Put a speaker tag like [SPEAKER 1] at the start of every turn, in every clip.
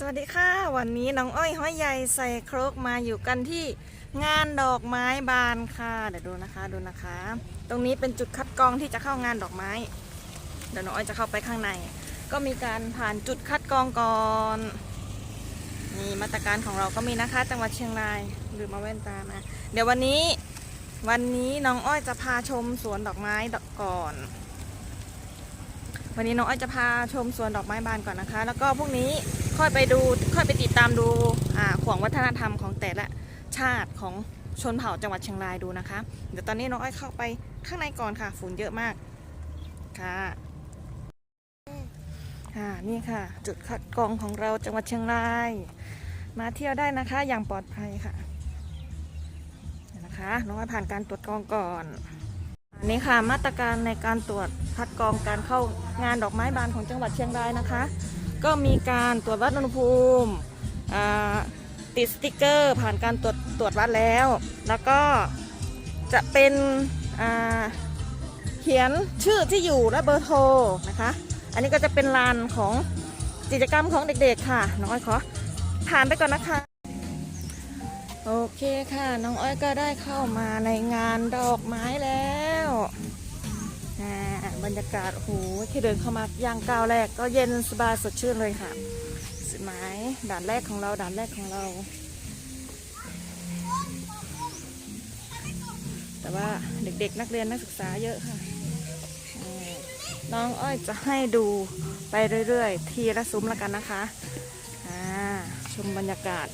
[SPEAKER 1] สวัสดีค่ะวันนี้น้องอ้อยห้อยใหญ่ใส่ครกมาอยู่กันที่งานดอกไม้บานค่ะ เดี๋ยวดูนะคะดูนะคะ ตรงนี้เป็นจุดคัดกรองที่จะเข้างานดอกไม้ เดี๋ยวน้องอ้อยจะเข้าไปข้างใน ก็มีการผ่านจุดคัดกรองก่อนนี่มาตรการของเราก็มีนะคะจังหวัดเชียงรายลืมมาแว่นตามาเดี๋ยววันนี้วันนี้น้องอ้อยจะพาชมสวนดอกไม้ดอกก่อน วันนี้น้องอ้อยจะพาชมสวนดอกไม้บานก่อนนะคะ แล้วก็พรุ่งนี้ ค่อยไปดูค่อยไปติดตามดูอ่าขวงวัฒนธรรมของแต่ละชาติของชนเผ่าจังหวัดเชียงรายดูนะคะ เดี๋ยวตอนนี้น้องอ้อยเข้าไปข้างในก่อนค่ะ ฝุ่นเยอะมากค่ะค่ะนี่ค่ะ จุดคัดกรองของเราจังหวัดเชียงราย มาเที่ยวได้นะคะอย่างปลอดภัยค่ะนะคะน้องอ้อยผ่านการตรวจกรองก่อนอันนี้ค่ะมาตรการในการตรวจคัดกรองการเข้างานดอกไม้บานของจังหวัดเชียงรายนะคะ ก็มีการตรวจวัดอุณหภูมิติดสติกเกอร์ ผ่านการตรวจตรวจวัดแล้ว แล้วก็จะเป็นเขียนชื่อที่อยู่และเบอร์โทรนะคะ อันนี้ก็จะเป็นลานของกิจกรรมของเด็กๆค่ะ น้องอ้อยขอผ่านไปก่อนนะคะ โอเคค่ะ น้องอ้อยก็ได้เข้ามาในงานดอกไม้แล้ว บรรยากาศโอ้โหที่เดินเข้ามาย่างก้าวแรกก็เย็นสบายสดชื่นเลยค่ะสดไหมด่านแรกของเราด่านแรกของเรา แต่ว่าเด็กๆนักเรียนนักศึกษาเยอะค่ะ น้องอ้อยจะให้ดูไปเรื่อยๆ ทีละซุ้มแล้วกันนะคะชมบรรยากาศ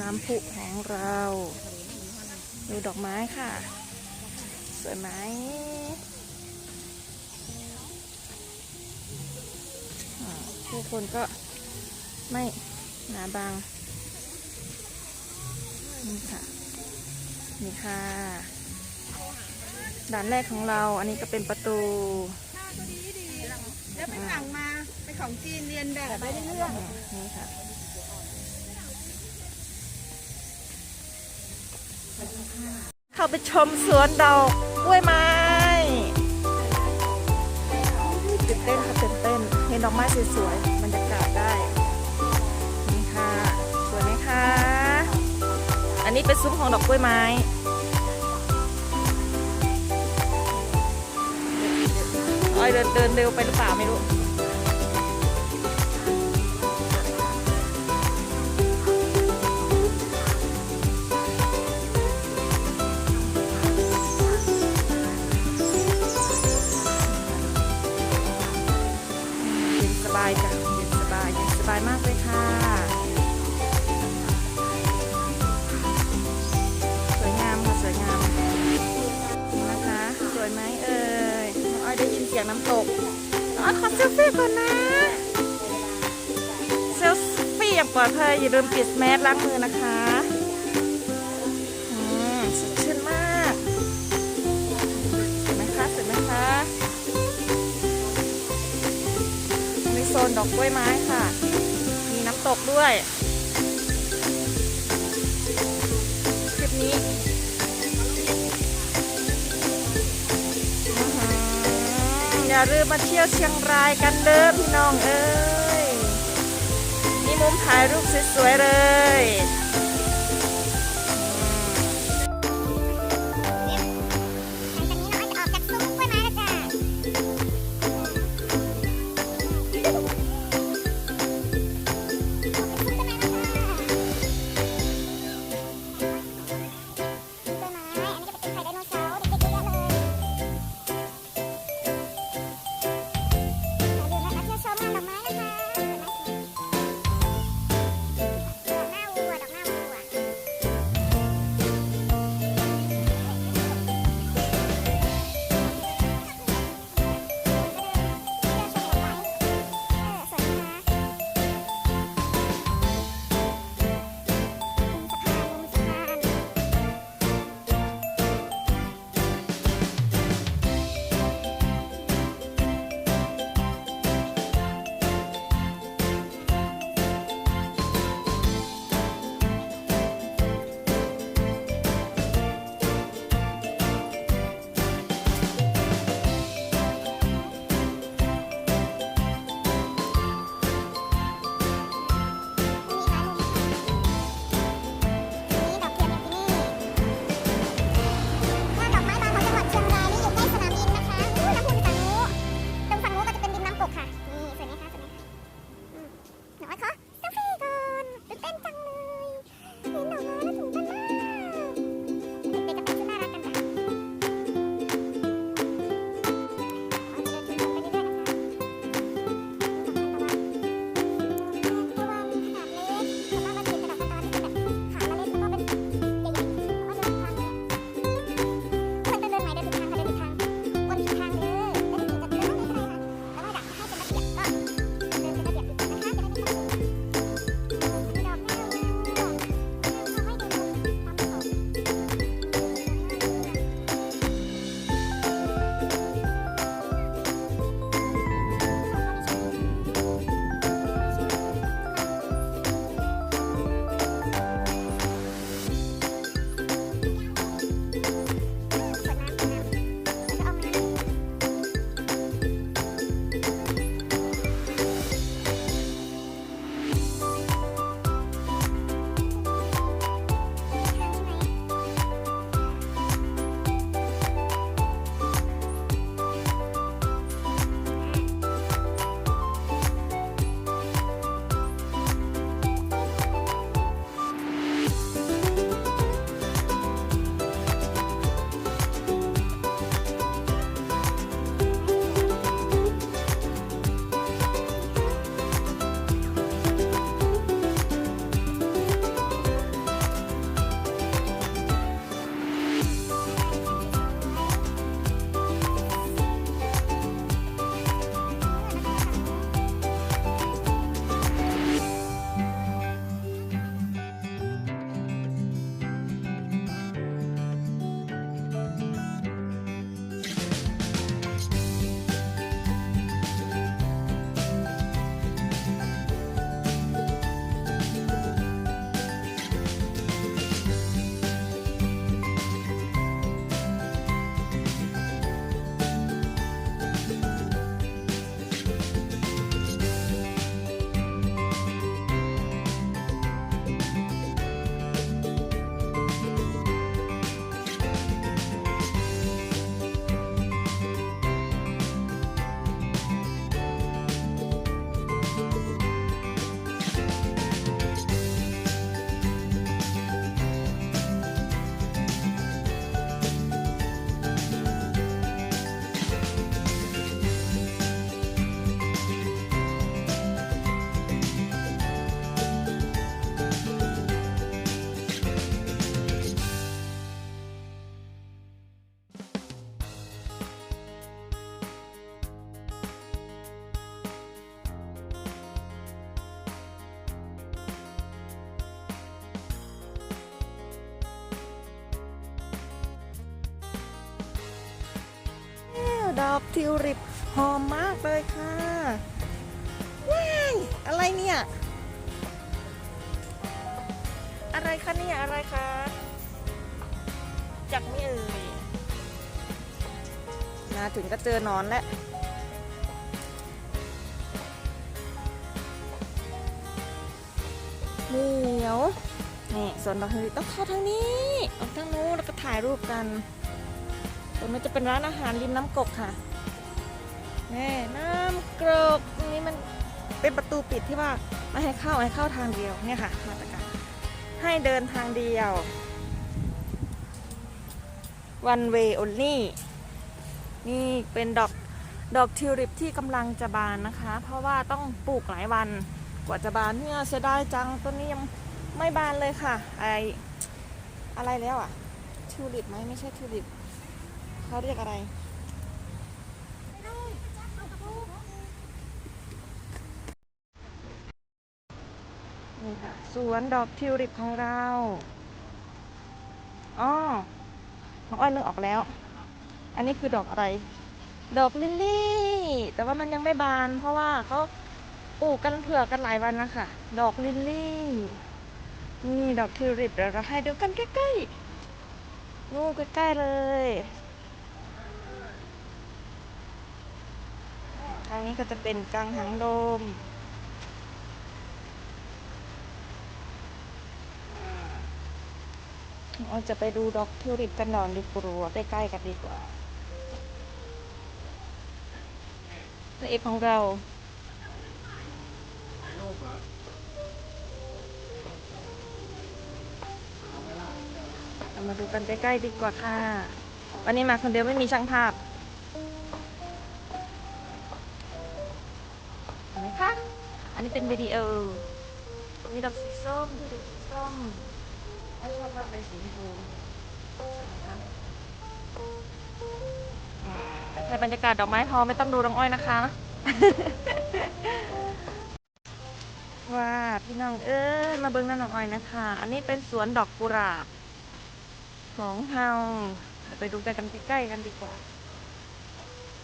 [SPEAKER 1] น้ำพุของเรา ดูดอกไม้ค่ะ สวยไหมอ่าผู้คนก็ไม่หนาบางนี่ค่ะ นี่ค่ะ ด่านแรกของเรา อันนี้ก็เป็นประตู
[SPEAKER 2] แล้วไปสั่งมาไปของจีนเรียนแบบไปเรื่อย
[SPEAKER 1] อ่านี่ค่ะ เข้าไปชมสวนดอกกล้วยไม้ตื่นเต้นค่ะตื่นเต้นเห็นดอกไม้สวยๆบรรยากาศได้นี่ค่ะสวยไหมคะอันนี้เป็นซุ้มของดอกกล้วยไม้อ้อยเดินเดินเร็วไปหรือเปล่าไม่รู้ มากเลยค่ะ สวยงามค่ะสวยงามนะคะ สวยไหมเอ่ยน้องอ้อยได้ยินเสียงน้ำตกน้องอ้อยขอเซลฟี่ก่อนนะ เซลฟี่อย่างปลอดภัยอย่าลืมปิดแมสล้างมือนะคะอืมสดชื่นมากสวยไหมคะสวยไหมคะมีโซนดอกกล้วยไม้ค่ะ กด้วย คลิปนี้อื้อหืออย่าลืมมาเที่ยวเชียงรายกันเด้อพี่น้องเอ้ยมีมุมถ่ายรูปสวยๆเลย อ
[SPEAKER 3] กทิว
[SPEAKER 1] ลิปหอมมากเลยค่ะว้ายอะไรเนี่ย อะไรคะเนี่ยอะไรคะจักไม่เอ่ยมาถึงก็เจอนอนแล้วเหนียวนี่ส่วนดอกทิวลิปต้องเข้าทางนี้ ออกทางนู้นแล้วก็ถ่ายรูปกัน รงนี้จะเป็นร้านอาหารริมน้ำกกค่ะแน่น้ำกรกตรงนี้มันเป็นประตูปิดที่ว่าไม่ให้เข้าให้เข้าทางเดียวเนี่ยค่ะมาตรการให้เดินทางเดียว one way only นี่เป็นดอกดอกทิวลิปที่กำลังจะบานนะคะ เพราะว่าต้องปลูกหลายวันกว่าจะบานเนี่ยเสียดายจังต้นนี้ยังไม่บานเลยค่ะไออะไรแล้วอะทิวลิปไหมไม่ใช่ทิวลิป เขาเรียกอะไรนี่ค่ะสวนดอกทิวลิปของเราอ๋อน้องอ้อยนึกออกแล้ว อันนี้คือดอกอะไร ดอกลิลลี่ แต่ว่ามันยังไม่บาน เพราะว่าเขาปลูกกันเผื่อกันหลายวันนะคะดอกลิลลี่ นี่ดอกทิวลิปเดี๋ยวเราให้ดูกันใกล้ๆนู่นใกล้ๆเลยางนี้ก็จะเป็นกังหังโดม เราจะไปดูดอกทิวลิปกันหน่อยดีกว่าใกล้ๆกันดีกว่าพระเอกของเราเรามาดูกันใกล้ๆดีกว่าค่ะ วันนี้มาคนเดียวไม่มีช่างภาพ นนี้เป็นวิดีโอ มีดอกสีส้มดอกสีส้มถ้าชอบมากเป็นสีชมพูนะคะใช้บรรยากาศดอกไม้พอไม่ต้องดูน้องอ้อยนะคะว่าพี่น้องเอ้ยมาเบิ้งน้ำน้องอ้อยนะคะ อันนี้เป็นสวนดอกกุหลาบของเฮาไปดูกันใกล้ๆกันดีกว่า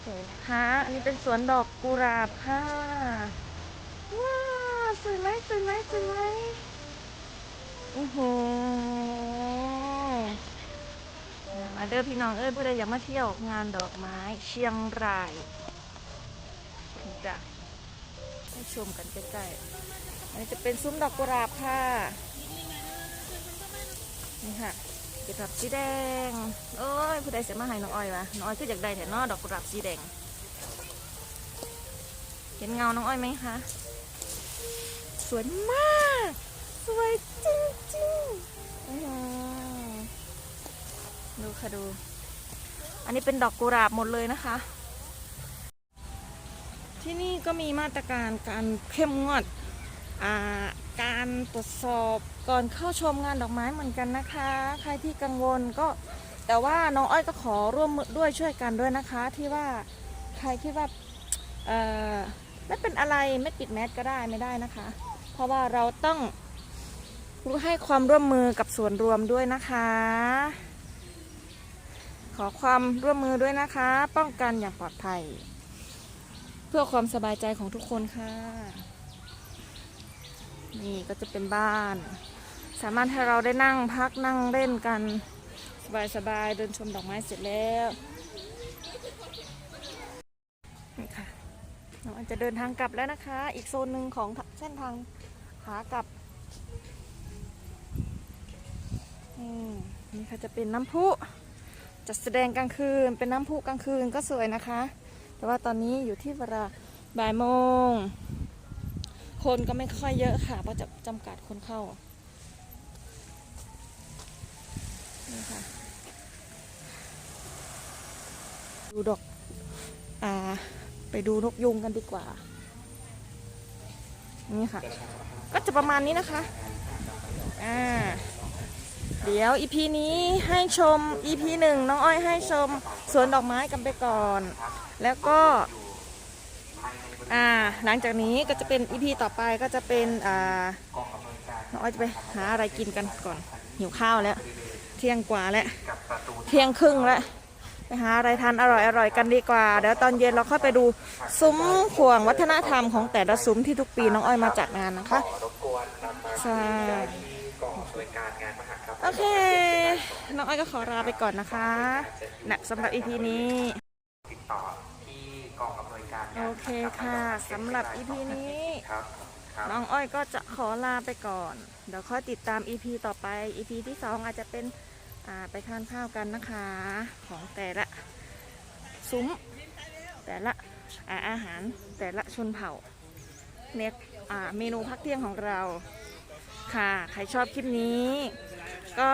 [SPEAKER 1] สวยนะคะ อันนี้เป็นสวนดอกกุหลาบค่ะ ว้าสวยไหมสวยไหมสวยไหมโอ้โหมาเด้อพี่น้องเอ้ยผู้ใดอยากมาเที่ยวงานดอกไม้เชียงรายจ้ะให้ชมกันใกล้ๆอันนี้จะเป็นซุ้มดอกกุหลาบค่ะนี่ค่ะเก็บดอกสีแดงโอ้ยผู้ใดเสียมาให้น้องอ้อยวะน้องอ้อยก็อยากได้แต่นอดอกกุหลาบสีแดง เห็นเงาน้องอ้อยไหมคะ สวยมาก สวยจริงจริงๆดูค่ะดู อันนี้เป็นดอกกุหลาบหมดเลยนะคะ ที่นี่ก็มีมาตรการการเข้มงวดการตรวจสอบก่อนเข้าชมงานดอกไม้เหมือนกันนะคะ ใครที่กังวลก็แต่ว่าน้องอ้อยก็ขอร่วมมือด้วยช่วยกันด้วยนะคะ ที่ว่าใครคิดว่าไม่เป็นอะไรไม่ปิดแมสก็ได้ไม่ได้นะคะ ราะว่าเราต้องรู้ให้ความร่วมมือกับส่วนรวมด้วยนะคะ ขอความร่วมมือด้วยนะคะ ป้องกันอย่างปลอดภัย เพื่อความสบายใจของทุกคนค่ะ นี่ก็จะเป็นบ้าน สามารถให้เราได้นั่งพักนั่งเล่นกัน สบายๆเดินชมดอกไม้เสร็จแล้วนี่ค่ะเราจะเดินทางกลับแล้วนะคะ อีกโซนหนึ่งของเส้นทางากลับนี่ค่ะจะเป็นน้ำพุจัดแสดงกลางคืน เป็นน้ำพุกลางคืนก็สวยนะคะ แต่ว่าตอนนี้อยู่ที่เวลาบ่ายโมง คนก็ไม่ค่อยเยอะค่ะ เพราะจะจำกัดคนเข้า นี่ค่ะ ดูดอก อ่า ไปดูนกยุงกันดีกว่า นี่ค่ะ ก็จะประมาณนี้นะคะ อ่า เดี๋ยวอีพีนี้ให้ชมอีพีหนึ่งน้องอ้อยให้ชมสวนดอกไม้กันไปก่อน แล้วก็ อ่า หลังจากนี้ก็จะเป็นอีพีต่อไปก็จะเป็น อ่า น้องอ้อยจะไปหาอะไรกินกันก่อน หิวข้าวแล้ว เที่ยงกว่าแล้ว เที่ยงครึ่งแล้ว ไปหาอะไรทานอร่อยๆกันดีกว่า เดี๋ยวตอนเย็นเราเข้าไปดูซุ้มข่วงวัฒนธรรมของแต่ละซุ้มที่ทุกปีน้องอ้อยมาจัดงานนะคะใช่โอเค น้องอ้อยก็ขอลาไปก่อนนะคะนะสำหรับ EP นี้
[SPEAKER 4] ติดต่อที่กองอำนวยการ
[SPEAKER 1] โอเคค่ะสำหรับ EP นี้ น้องอ้อยก็จะขอลาไปก่อน เดี๋ยวค่อยติดตาม EP ต่อไป EP ที่2องอาจจะเป็น ไปทานข้าวกันนะคะ ของแต่ละซุ้ม แต่ละอาอาหารแต่ละชนเผ่าเนี่ยเมนูพักเที่ยงของเราค่ะ ใครชอบคลิปนี้ ก็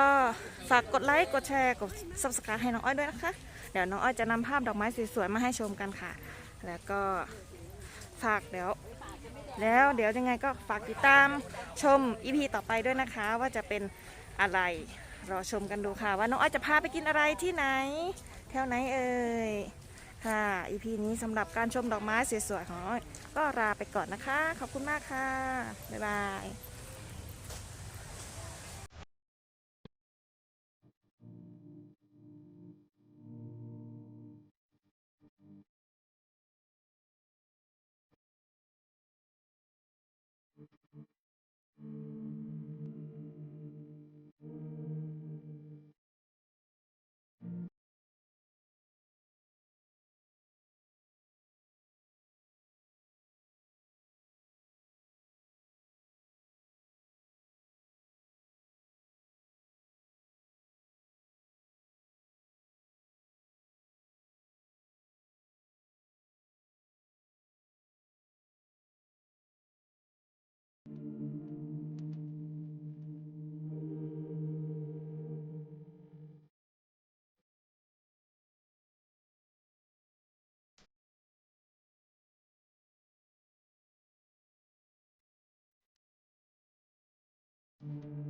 [SPEAKER 1] ฝากกดไลค์ กดแชร์ กด subscribe ให้น้องอ้อยด้วยนะคะ เดี๋ยวน้องอ้อยจะนำภาพดอกไม้สวยๆมาให้ชมกันค่ะ แล้วก็ฝากเดี๋ยว แล้วเดี๋ยวยังไงก็ฝากติดตามชม EP ต่อไปด้วยนะคะ ว่าจะเป็นอะไร รอชมกันดูค่ะ ว่าน้องอ้อยจะพาไปกินอะไรที่ไหน แถวไหนเอ่ยค่ะ EP นี้สำหรับการชมดอกไม้สวยๆของน้องอ้อยก็ลาไปก่อนนะคะ ขอบคุณมากค่ะ บ๊ายบาย
[SPEAKER 4] ค